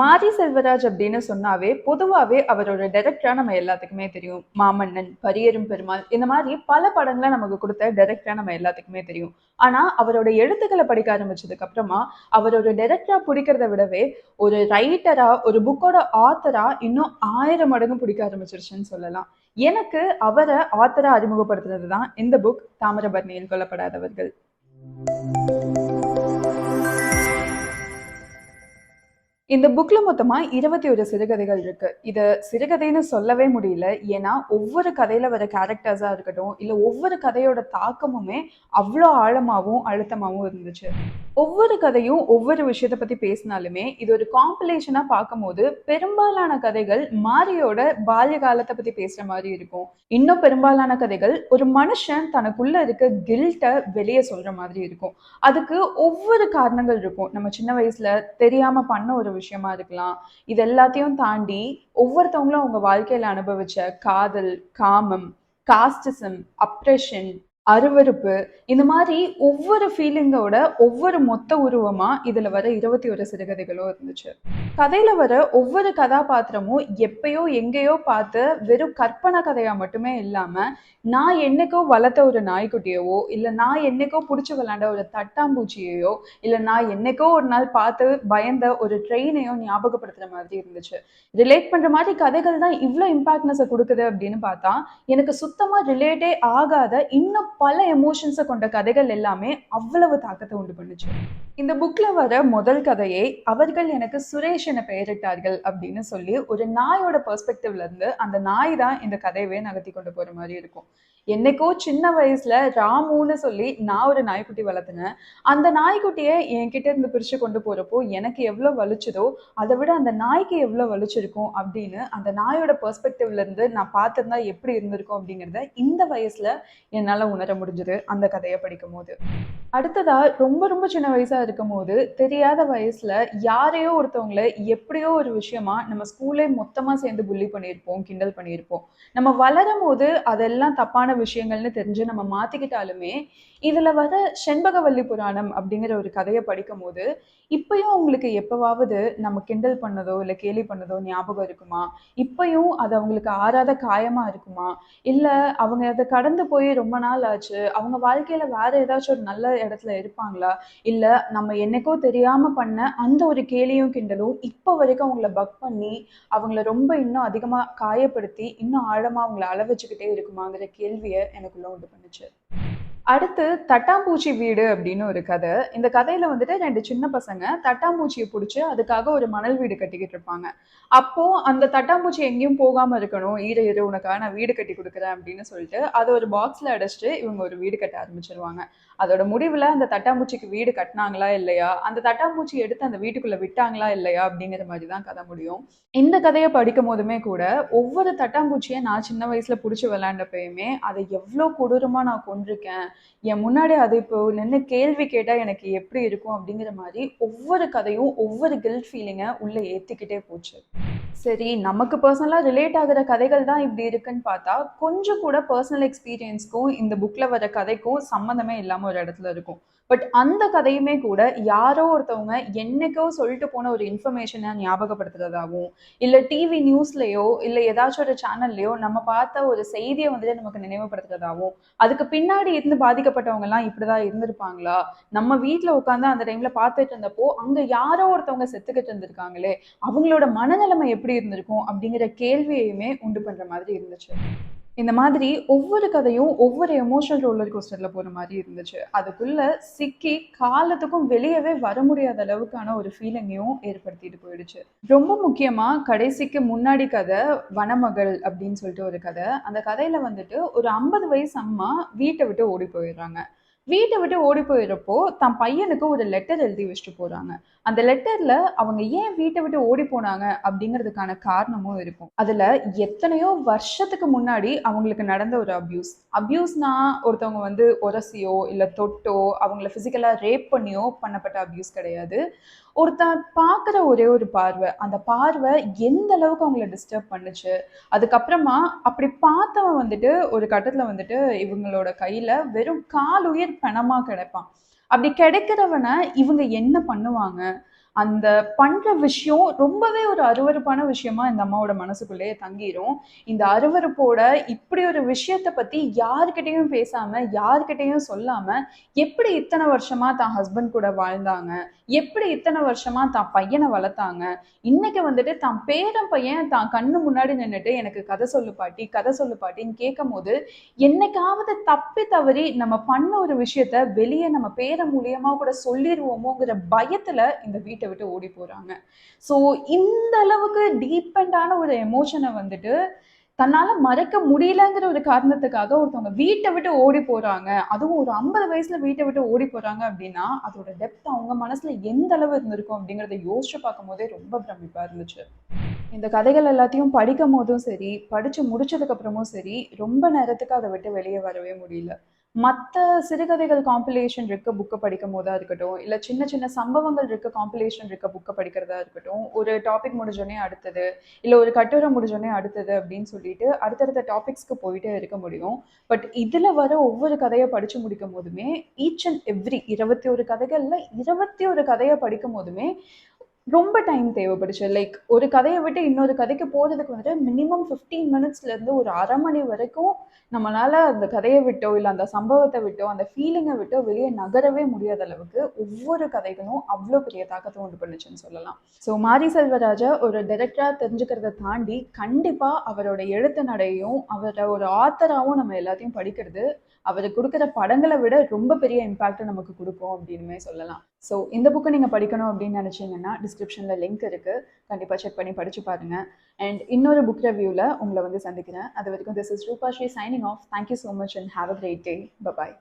மாரி செல்வராஜ் அப்படின்னு சொன்னாவே பொதுவாகவே அவரோட டைரக்டரா நம்ம எல்லாத்துக்குமே தெரியும். மாமன்னன் பரியரும் பெருமாள் இந்த மாதிரி பல படங்களை நமக்கு கொடுத்த டைரக்டரா நம்ம எல்லாத்துக்குமே தெரியும். ஆனா அவரோட எழுத்துக்களை படிக்க ஆரம்பிச்சதுக்கு அப்புறமா அவரோட டைரக்டரா பிடிக்கிறத விடவே ஒரு ரைட்டரா ஒரு புக்கோட ஆத்தரா இன்னும் ஆயிரம் மடங்கு பிடிக்க ஆரம்பிச்சிருச்சுன்னு சொல்லலாம். எனக்கு அவரை ஆத்தரா அறிமுகப்படுத்துறது தான் இந்த புக் தாமிரபரணியில் கொல்லப்படாதவர்கள். இந்த புக்ல மொத்தமா இருபத்தி ஒரு சிறுகதைகள் இருக்கு. இது சிறுகதைன்னு சொல்லவே முடியல. ஏன்னா ஒவ்வொரு கதையில வர கேரக்டர்ஸா இருக்கட்டும் இல்ல ஒவ்வொரு கதையோட தாக்கமுமே அவ்வளோ ஆழமாகவும் அழுத்தமாகவும் இருந்துச்சு. ஒவ்வொரு கதையும் ஒவ்வொரு விஷயத்தை பத்தி பேசினாலுமே இது ஒரு காம்பிலேஷனா பார்க்கும்போது பெரும்பாலான கதைகள் மாரியோட பால்ய காலத்தை பத்தி பேசுற மாதிரி இருக்கும். இன்னும் பெரும்பாலான கதைகள் ஒரு மனுஷன் தனக்குள்ள இருக்க கில்ட்டை வெளியே சொல்ற மாதிரி இருக்கும். அதுக்கு ஒவ்வொரு காரணங்கள் இருக்கும். நம்ம சின்ன வயசுல தெரியாம பண்ண ஒரு விஷயமா இருக்கலாம். இது எல்லாத்தையும் தாண்டி ஒவ்வொருத்தவங்களும் அவங்க வாழ்க்கையில அனுபவிச்ச காதல் காமம் காஸ்டிசம் அப்ரெஷன் அருவருப்பு இந்த மாதிரி ஒவ்வொரு ஃபீலிங்கோட ஒவ்வொரு மொத்த உருவமா இதுல வர இருபத்தி ஒரு சிறுகதைகளும் இருந்துச்சு. கதையில வர ஒவ்வொரு கதாபாத்திரமும் எப்பயோ எங்கேயோ பார்த்து வெறும் கற்பனை கதையா மட்டுமே இல்லாம நான் என்னைக்கோ வளர்த்த ஒரு நாய்க்குட்டியவோ இல்ல நான் என்னைக்கோ பிடிச்சி விளாண்ட ஒரு தட்டாம்பூச்சியையோ இல்ல நான் என்னைக்கோ ஒரு நாள் பார்த்து பயந்த ஒரு ட்ரெயினையோ ஞாபகப்படுத்துற மாதிரி இருந்துச்சு. ரிலேட் பண்ற மாதிரி கதைகள் தான் இவ்வளோ இம்பாக்ட்னஸை கொடுக்குது அப்படின்னு பார்த்தா எனக்கு சுத்தமா ரிலேட்டே ஆகாத இன்னும் பல எமோஷன்ஸை கொண்ட கதைகள் எல்லாமே அவ்வளவு தாக்கத்தை உண்டு பண்ணுச்சு. இந்த புக்ல வர முதல் கதையை அவர்கள் எனக்கு சுரேஷ் என பெயரிட்டார்கள் அப்படின்னு சொல்லி ஒரு நாயோட பெர்ஸ்பெக்டிவ்ல இருந்து அந்த நாய் தான் இந்த கதையவே நகர்த்தி கொண்டு போற மாதிரி இருக்கும். என்னைக்கோ சின்ன வயசுல ராமுன்னு சொல்லி நான் ஒரு நாய்க்குட்டி வளர்த்தினேன் அந்த நாய்க்குட்டியை என்கிட்ட இருந்து பிரிச்சு கொண்டு போறப்போ எனக்கு எவ்வளவு வலிச்சதோ அதை விட அந்த நாய்க்கு எவ்வளவு வலிச்சிருக்கும் அப்படின்னு அந்த நாயோட பெர்ஸ்பெக்டிவ்ல இருந்து நான் பார்த்துருந்தா எப்படி இருந்திருக்கும் அப்படிங்கிறத இந்த வயசுல என்னால் உணர முடிஞ்சது அந்த கதையை படிக்கும் போது அடுத்ததா ரொம்ப ரொம்ப சின்ன வயசா இருக்கும் போது தெரியாத வயசுல யாரையோ ஒருத்தவங்களை எப்படியோ ஒரு விஷயமா நம்ம ஸ்கூலே மொத்தமா சேர்ந்து புள்ளி பண்ணியிருப்போம் கிண்டல் பண்ணியிருப்போம். நம்ம வளரும் போது அதெல்லாம் தப்பான விஷயங்கள்னு தெரிஞ்சு நம்ம மாத்திக்கிட்டாலுமே இதுல வர செண்பகவல்லி புராணம் அப்படிங்கிற ஒரு கதையை படிக்கும் போது இப்பயும் உங்களுக்கு எப்பவாவது நம்ம கிண்டல் பண்ணதோ இல்லை கேலி பண்ணதோ ஞாபகம் இருக்குமா? இப்பயும் அது அவங்களுக்கு ஆறாத காயமா இருக்குமா? இல்ல அவங்க அதை கடந்து போய் ரொம்ப நாள் ஆச்சு அவங்க வாழ்க்கையில வேற ஏதாச்சும் ஒரு நல்ல இடத்துல இருப்பாங்களா? இல்ல நம்ம என்னைக்கோ தெரியாம பண்ண அந்த ஒரு கேலியும் கிண்டலும் இப்போ வரைக்கும் அவங்கள பக் பண்ணி அவங்கள ரொம்ப இன்னும் அதிகமா காயப்படுத்தி இன்னும் ஆழமா அவங்கள அள வச்சுக்கிட்டே இருக்குமாங்கிற கேள்வியை எனக்குள்ள உண்டு பண்ணுச்சு. அடுத்து தட்டாம்பூச்சி வீடு அப்படின்னு ஒரு கதை. இந்த கதையில வந்துட்டு ரெண்டு சின்ன பசங்க தட்டாம்பூச்சியை பிடிச்சி அதுக்காக ஒரு மணல் வீடு கட்டிக்கிட்டு இருப்பாங்க. அப்போ அந்த தட்டாம்பூச்சி எங்கேயும் போகாம இருக்கணும். ஈர இரு உனக்காக நான் வீடு கட்டி கொடுக்குறேன் அப்படின்னு சொல்லிட்டு அதை ஒரு பாக்ஸ்ல அடைச்சிட்டு இவங்க ஒரு வீடு கட்ட ஆரம்பிச்சிருவாங்க. அதோட முடிவுல அந்த தட்டாம்பூச்சிக்கு வீடு கட்டினாங்களா இல்லையா? அந்த தட்டாம்பூச்சி எடுத்து அந்த வீட்டுக்குள்ள விட்டாங்களா இல்லையா அப்படிங்கிற மாதிரி தான் கதை முடியும். இந்த கதையை படிக்கும் போதுமே கூட ஒவ்வொரு தட்டாம்பூச்சியை நான் சின்ன வயசுல பிடிச்சி விளையாண்டப்பயுமே அதை எவ்வளோ கொடூரமா நான் கொண்டிருக்கேன் என் முன்னாடி அது இப்போ நின்று கேள்வி கேட்டா எனக்கு எப்படி இருக்கும் அப்படிங்கிற மாதிரி ஒவ்வொரு கதையும் ஒவ்வொரு கில்ட் ஃபீலிங்கை உள்ள ஏற்றிக்கிட்டே போச்சு. சரி நமக்கு பர்சனலாக ரிலேட் ஆகிற கதைகள் தான் இப்படி இருக்குன்னு பார்த்தா கொஞ்சம் கூட பர்சனல் எக்ஸ்பீரியன்ஸ்க்கும் இந்த புக்கில் வர கதைக்கும் சம்மந்தமே இல்லாமல் ஒரு இடத்துல இருக்கும். பட் அந்த கதையுமே கூட யாரோ ஒருத்தவங்க என்னைக்கோ சொல்லிட்டு போன ஒரு இன்ஃபர்மேஷனை ஞாபகப்படுத்துறதாகவும் இல்லை டிவி நியூஸ்லேயோ இல்லை ஏதாச்சும் ஒரு சேனல்லையோ நம்ம பார்த்த ஒரு செய்தியை வந்துட்டு நமக்கு நினைவுபடுத்துறதாகவும் அதுக்கு பின்னாடி இருந்து பாதிக்கப்பட்டவங்கலாம் இப்படிதான் இருந்திருப்பாங்களா? நம்ம வீட்டில் உட்காந்து அந்த டைம்ல பார்த்துட்டு இருந்தப்போ அங்க யாரோ ஒருத்தவங்க செத்துக்கிட்டு இருந்திருக்காங்களே அவங்களோட மனநிலைமை எப்படி இருந்திருக்கும் அப்படிங்கிற கேள்வியையுமே உண்டு பண்ற மாதிரி இருந்துச்சு. இந்த மாதிரி ஒவ்வொரு கதையும் ஒவ்வொரு எமோஷனல் ரோலர் கோஸ்டர்ல போற மாதிரி இருந்துச்சு. அதுக்குள்ள சிக்கி காலத்துக்கும் வெளியவே வர முடியாத அளவுக்கான ஒரு ஃபீலிங்கையும் ஏற்படுத்திட்டு போயிடுச்சு. ரொம்ப முக்கியமா கடைசிக்கு முன்னாடி கதை வனமகள் அப்படின்னு சொல்லிட்டு ஒரு கதை. அந்த கதையில வந்துட்டு ஒரு ஐம்பது வயசு அம்மா வீட்டை விட்டு ஓடி போயிடுறாங்க. வீட்டை விட்டு ஓடி போயிடுறப்போ தன் பையனுக்கு ஒரு லெட்டர் எழுதி வச்சுட்டு போறாங்க. அந்த லெட்டர்ல அவங்க ஏன் வீட்டை விட்டு ஓடி போனாங்க அப்படிங்கிறதுக்கான காரணமும் இருக்கும். அதுல எத்தனையோ வருஷத்துக்கு முன்னாடி அவங்களுக்கு நடந்த ஒரு அபியூஸ் அபியூஸ்னா ஒருத்தவங்க வந்து உரசியோ இல்ல தொட்டோ அவங்கள பிசிக்கலா ரேப் பண்ணியோ பண்ணப்பட்ட அபியூஸ் கிடையாது. ஒருத்தன் பார்க்குற ஒரே ஒரு பார்வை. அந்த பார்வை எந்த அளவுக்கு அவங்கள டிஸ்டர்ப் பண்ணுச்சு? அதுக்கப்புறமா அப்படி பார்த்தவன் வந்துட்டு ஒரு கட்டத்தில் வந்துட்டு இவங்களோட கையில் வெறும் கால் உயிர் பணமாக கிடைப்பான். அப்படி கிடைக்கிறவனை இவங்க என்ன பண்ணுவாங்க? அந்த பண்ற விஷயம் ரொம்பவே ஒரு அருவருப்பான விஷயமா இந்த அம்மாவோட மனசுக்குள்ளேயே தங்கிரும். இந்த அருவருப்போட இப்படி ஒரு விஷயத்த பத்தி யாருக்கிட்டையும் பேசாம யாருக்கிட்டையும் சொல்லாம எப்படி இத்தனை வருஷமா தான் ஹஸ்பண்ட் கூட வாழ்ந்தாங்க? எப்படி இத்தனை வருஷமா தான் பையனை வளர்த்தாங்க? இன்னைக்கு வந்துட்டு தான் பேரன் பையன் தான் கண்ணு முன்னாடி நின்றுட்டு எனக்கு கதை சொல்லு பாட்டி கதை சொல்லு பாட்டின்னு கேட்கும் போது என்னைக்காவது தப்பி தவறி நம்ம பண்ண ஒரு விஷயத்த வெளியே நம்ம பேர மூலியமா கூட சொல்லிடுவோமோங்கிற பயத்துல இந்த வீட்டு விட்டு ஓடி போறாங்க. ஸோ இந்த அளவுக்கு டீப்பெண்டான ஒரு எமோஷனை வந்துட்டு தன்னால மறக்க முடியலங்கிற ஒரு காரணத்துக்காக ஒருத்தவங்க வீட்டை விட்டு ஓடி போறாங்க. அதுவும் ஒரு ஐம்பது வயசுல வீட்டை விட்டு ஓடி போறாங்க அப்படின்னா அதோட டெப்த் அவங்க மனசுல எந்த அளவு இருந்திருக்கும் அப்படிங்கறத யோசிச்சு பார்க்கும் போதே ரொம்ப பிரமிப்பா இருந்துச்சு. இந்த கதைகள் எல்லாத்தையும் படிக்கும் போதும் சரி படிச்சு முடிச்சதுக்கு அப்புறமும் சரி ரொம்ப நேரத்துக்கு அதை விட்டு வெளியே வரவே முடியல. மற்ற சிறுகதைகள் காம்பிலேஷன் இருக்க புக்கை படிக்கும் போதா இருக்கட்டும் இல்லை சின்ன சின்ன சம்பவங்கள் இருக்க காம்பிலேஷன் இருக்க புக்கை படிக்கிறதா இருக்கட்டும் ஒரு டாபிக் முடிஞ்சோடனே அடுத்தது இல்லை ஒரு கட்டுரை முடிஞ்சோடனே அடுத்தது அப்படின்னு சொல்லிட்டு அடுத்தடுத்த டாபிக்ஸ்க்கு போயிட்டே இருக்க முடியும். பட் இதில் வர ஒவ்வொரு கதையை படித்து முடிக்கும் போதுமே ஈச் அண்ட் எவ்ரி இருபத்தி ஒரு கதைகளில் இருபத்தி ஒரு கதையை படிக்கும் போதுமே ரொம்ப டைம் தேவைப்படுச்சு. லைக் ஒரு கதையை விட்டு இன்னொரு கதைக்கு போகிறதுக்கு வந்துட்டு மினிமம் ஃபிஃப்டீன் மினிட்ஸ்லேருந்து ஒரு அரை மணி வரைக்கும் நம்மளால் அந்த கதையை விட்டோ இல்லை அந்த சம்பவத்தை விட்டோ அந்த ஃபீலிங்கை விட்டோ வெளியே நகரவே முடியாத அளவுக்கு ஒவ்வொரு கதைகளும் அவ்வளோ பெரிய தாக்கத்தை உண்டு பண்ணுச்சுன்னு சொல்லலாம். ஸோ மாரி செல்வராஜா ஒரு டைரக்டராக தெரிஞ்சுக்கிறத தாண்டி கண்டிப்பாக அவரோட எழுத்து நடையும் அவரை ஒரு ஆத்தராகவும் நம்ம எல்லாத்தையும் படிக்கிறது அவர் கொடுக்குற படங்களை விட ரொம்ப பெரிய இம்பாக்ட் நமக்கு கொடுக்கும் அப்படின்னுமே சொல்லலாம். ஸோ இந்த புக்கை நீங்கள் படிக்கணும் அப்படின்னு நினச்சிங்கன்னா டிஸ்கிரிப்ஷனில் லிங்க் இருக்குது கண்டிப்பாக செக் பண்ணி படிச்சு பாருங்க. அண்ட் இன்னொரு புக் ரிவ்யூவில் உங்களை வந்து சந்திக்கிறேன். அது வரைக்கும் this is Rupa Sri signing off thank you so much and have a great day bye bye